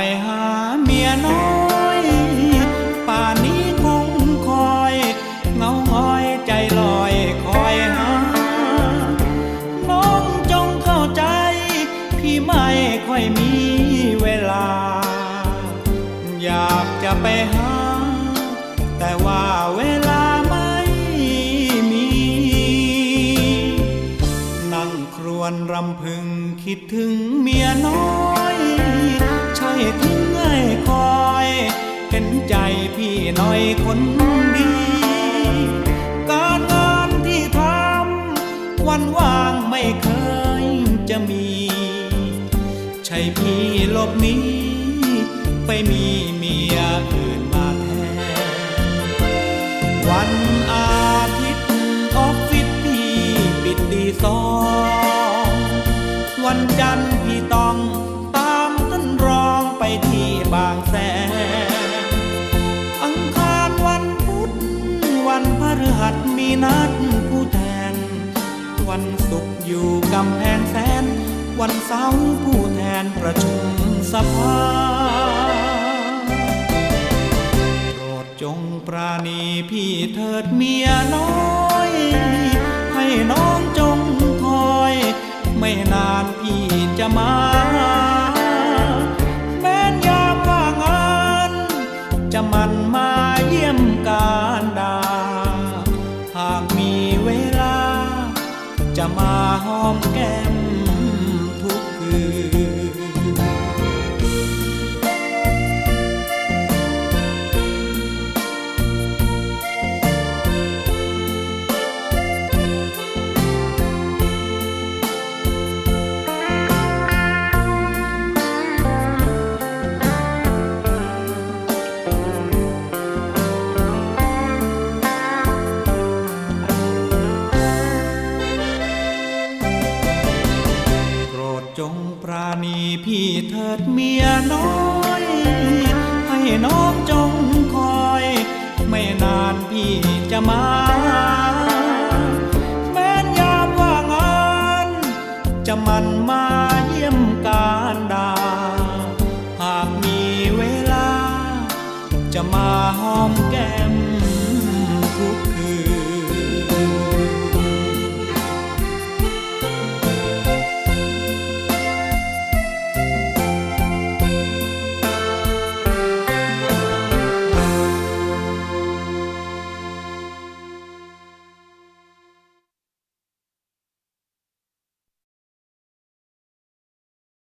ไปหาเมียน้อย ป่านนี้คงคอย เงาหงอยใจลอยคอยหา น้องจงเข้าใจ พี่ไม่ค่อยมีเวลา อยากจะไปหา แต่ว่าเวลาไม่มี นั่งครวญรำพึงคิดถึงเมียน้อย ใช่ทิ้งให้คอย เห็นใจพี่หน่อยคนดี การงานที่ทำวันว่างไม่เคยจะมี ใช่พี่หลบหนี้ไปมีเมียอื่นมาแทนวันอาทิตย์ออฟฟิศพี่ปิดดีสอง วันจันทร์พี่ต้อง บางแสน อังคารวันพุธวันพฤหัสมีนัดผู้แทน วันศุกร์อยู่กำแพงแสน วันเสาร์ผู้แทนประชุมสภาโปรดจงปราณีพี่เถิดเมียน้อย ให้น้องจงคอย ไม่นานพี่จะมา มันมาเยี่ยมการดา หากมีเวลา จะมาหอมแก้มทุกคืน ปราณีพี่เถิดเมียน้อย ให้น้องจงคอย ไม่นานพี่จะมา แม้นยามว่างาน จะมันมาเยี่ยมการดา หากมีเวลา จะมาหอมแก้ม